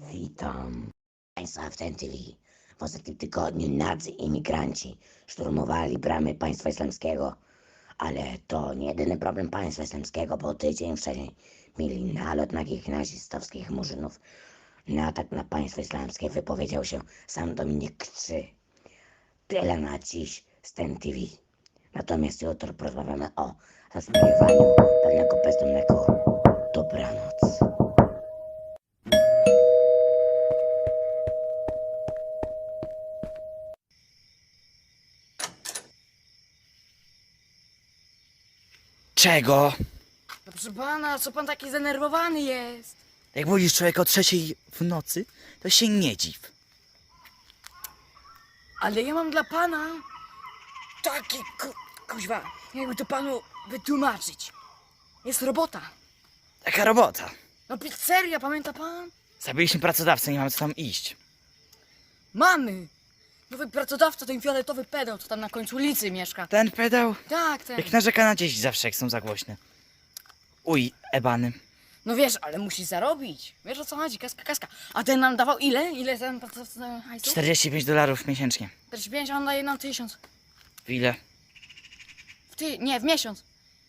Witam Państwa w TNTV. W ostatnim tygodniu nadzy imigranci szturmowali bramy państwa islamskiego. Ale to nie jedyny problem państwa islamskiego, bo tydzień wcześniej mieli nalot nagich nazistowskich murzynów. Na atak na państwo islamskie wypowiedział się sam Dominik III. Tyle na dziś z TNTV. Natomiast jutro porozmawiamy o zasmajowaniu pewnego bezdomnego. Dobranoc. Czego? No proszę pana, co pan taki zdenerwowany jest? Jak budzisz człowieka o trzeciej w nocy, to się nie dziw. Ale ja mam dla pana taki ku, kuźwa, jakby to panu wytłumaczyć. Jest robota. Taka robota. No pizzeria, pamięta pan? Zabiliśmy pracodawcę, nie mamy co tam iść. Mamy. Nowy pracodawca, ten fioletowy pedał, co tam na końcu ulicy mieszka. Ten pedał, Tak, ten. jak narzeka na dzieci zawsze, jak są za głośne. Uj, ebany. No wiesz, ale musi zarobić. Wiesz o co chodzi, kaska, kaska. A ten nam dawał ile? Ile ten pracodawca hajsu? 45 dolarów miesięcznie. 45, a on daje nam tysiąc. W ile? W ty, nie, w miesiąc.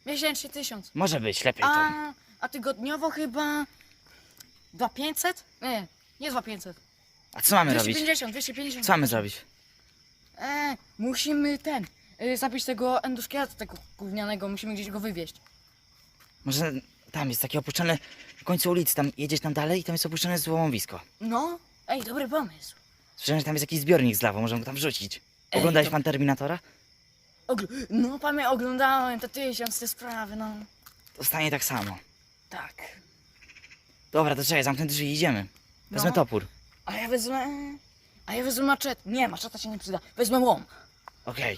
Miesięcznie tysiąc. Może być, lepiej to. A, a tygodniowo chyba 2500? Nie, nie 2500. A co mamy robić? 250, 250. Co mamy zrobić? E, musimy ten, y, zabić tego endoszkieleta, tego gównianego, musimy gdzieś go wywieźć. Może tam jest takie opuszczone, na końcu ulicy, tam jedziesz tam dalej i tam jest opuszczone złomowisko. No, ej, dobry pomysł. Słyszałem, że tam jest jakiś zbiornik z lawą, możemy go tam wrzucić. Oglądałeś to- pan Terminatora? Ogl- no, pamię oglądałem te tysiąc, te sprawy, no. To stanie tak samo. Tak. Dobra, to czekaj, zamknę drzwi i idziemy. Wezmę No. topór. A ja wezmę, a ja wezmę maczet. Nie, maczeta się nie przyda. Wezmę łom. Okej.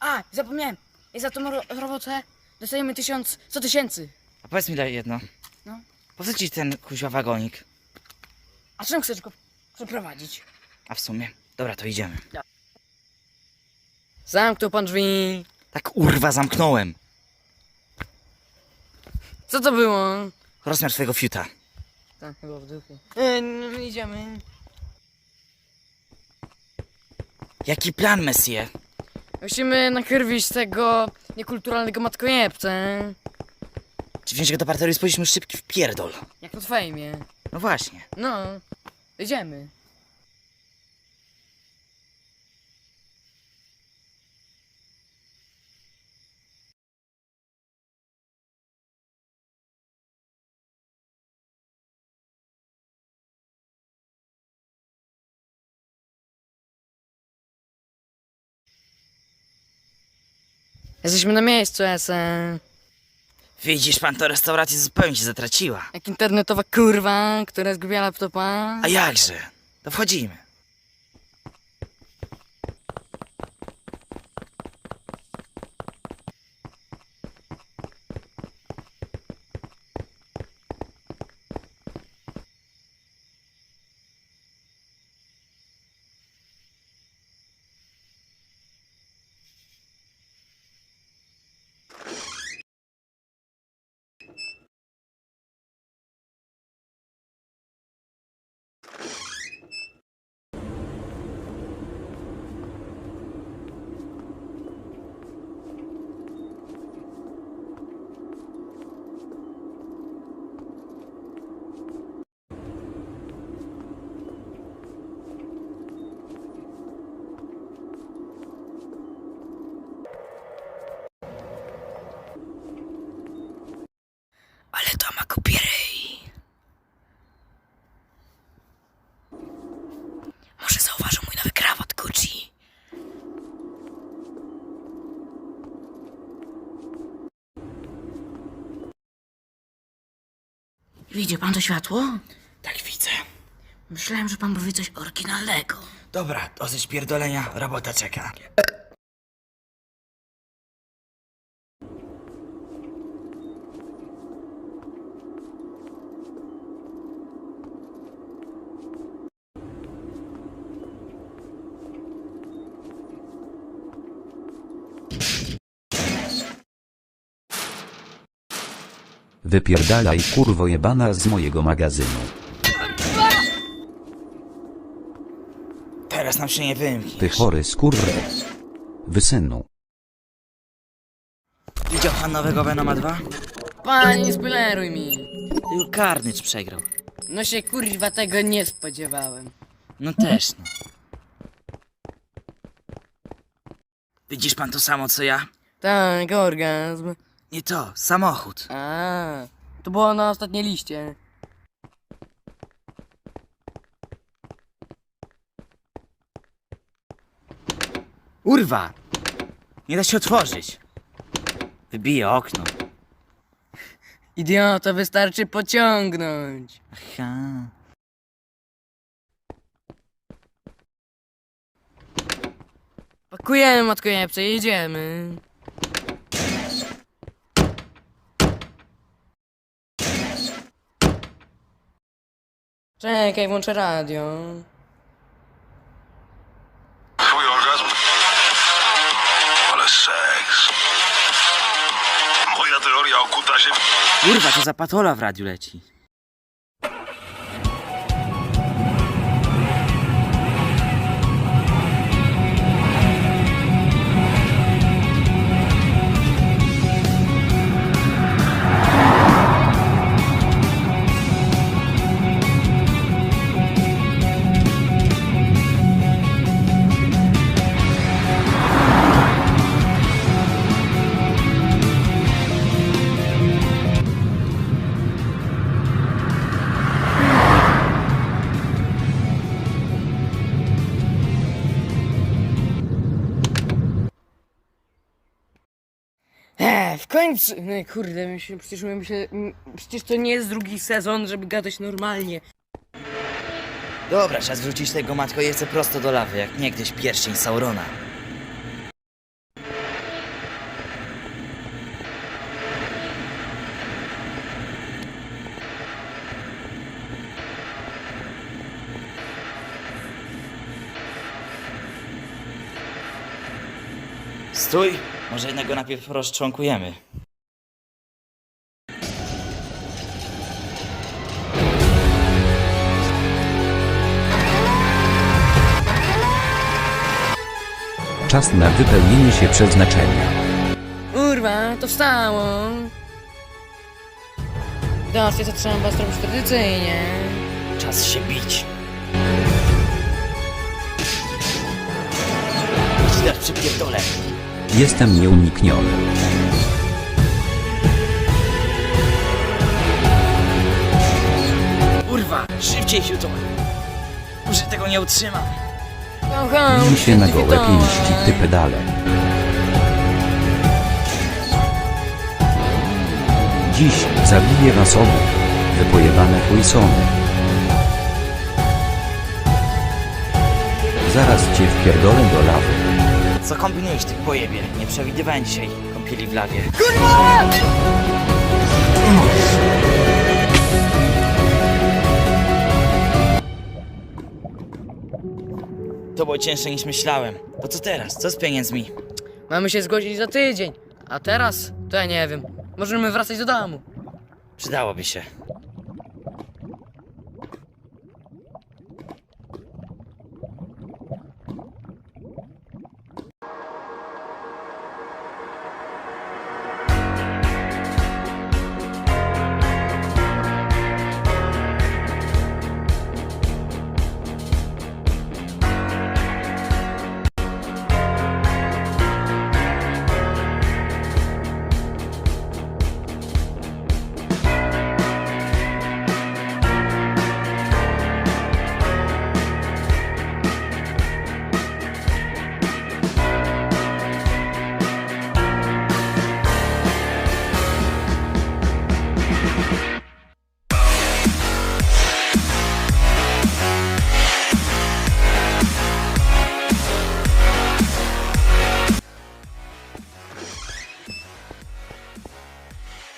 A, zapomniałem. I za tą ro robotę dostajemy tysiąc, sto tysięcy. A powiedz mi daj jedno. No. Po co ci ten kuźwa wagonik? A czym chcesz go przeprowadzić? A w sumie. Dobra, to idziemy. Zamknął pan drzwi. Tak urwa zamknąłem. Co to było? Rozmiar twojego fiuta. Tak, chyba w dupie. E, no, idziemy. Jaki plan, Messie? Musimy nakrwić tego niekulturalnego matkojebcę. Czy wziąć go do parteru i spojrzeć mu szybki w pierdol? Jak twoje imię? No właśnie. No, idziemy. Jesteśmy na miejscu, Esen. Widzisz pan, to restauracja zupełnie się zatraciła. Jak internetowa kurwa, która zgubiła laptopa. A jakże? To wchodzimy. Ale to ma kopierei. Może zauważył mój nowy krawat Gucci. Widzi pan to światło? Tak widzę. Myślałem, że pan powie coś oryginalnego. Dobra, dosyć pierdolenia, robota czeka. Wypierdalaj kurwo jebana z mojego magazynu. Zaraz nam się nie wymkniesz. Ty chory skurwy. Wysynu. Widział pan nowego Venoma 2? Panie, nie spoileruj mi. Tylko Carnage przegrał. No się kurwa tego nie spodziewałem. No też, no. Widzisz pan to samo co ja? Tak, orgazm. Nie to, samochód. A, to było na ostatniej liście. Urwa! Nie da się otworzyć. Wybiję okno. Idiota, wystarczy pociągnąć. Aha. Pakujemy, matko jebce, Czekaj, włączę radio. Twój orgazm? Ale seks. Moja teoria o kutasie... Kurwa, to za patola w radiu leci. Końcu. No kurde, myślę, przecież my m, przecież to nie jest drugi sezon, żeby gadać normalnie. Dobra, czas wrzucić tego matko jece prosto do lawy, jak niegdyś pierścień Saurona. Stój! Może jednego najpierw rozczłonkujemy. Czas na wypełnienie się przeznaczenia. Kurwa, to wstało. Zobaczcie, co trzeba zrobić tradycyjnie. Czas się bić. Idź dać przypierdolę. Jestem nieunikniony. Kurwa, szybciej się to. Może tego nie utrzymam. Bij się na gołe pięści, ty pedale. Dziś zabiję was obu. Wypojebane Wilsony. Zaraz cię wpierdolę do lawy. Co kombinujesz ty pojebie? Nie przewidywałem dzisiaj kąpieli w lawie. To było cięższe niż myślałem. To co teraz? Co z pieniędzmi? Mamy się zgodzić za tydzień. A teraz? To ja nie wiem. Możemy wracać do domu. Przydałoby się.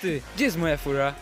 Ty, gdzie jest moja fura?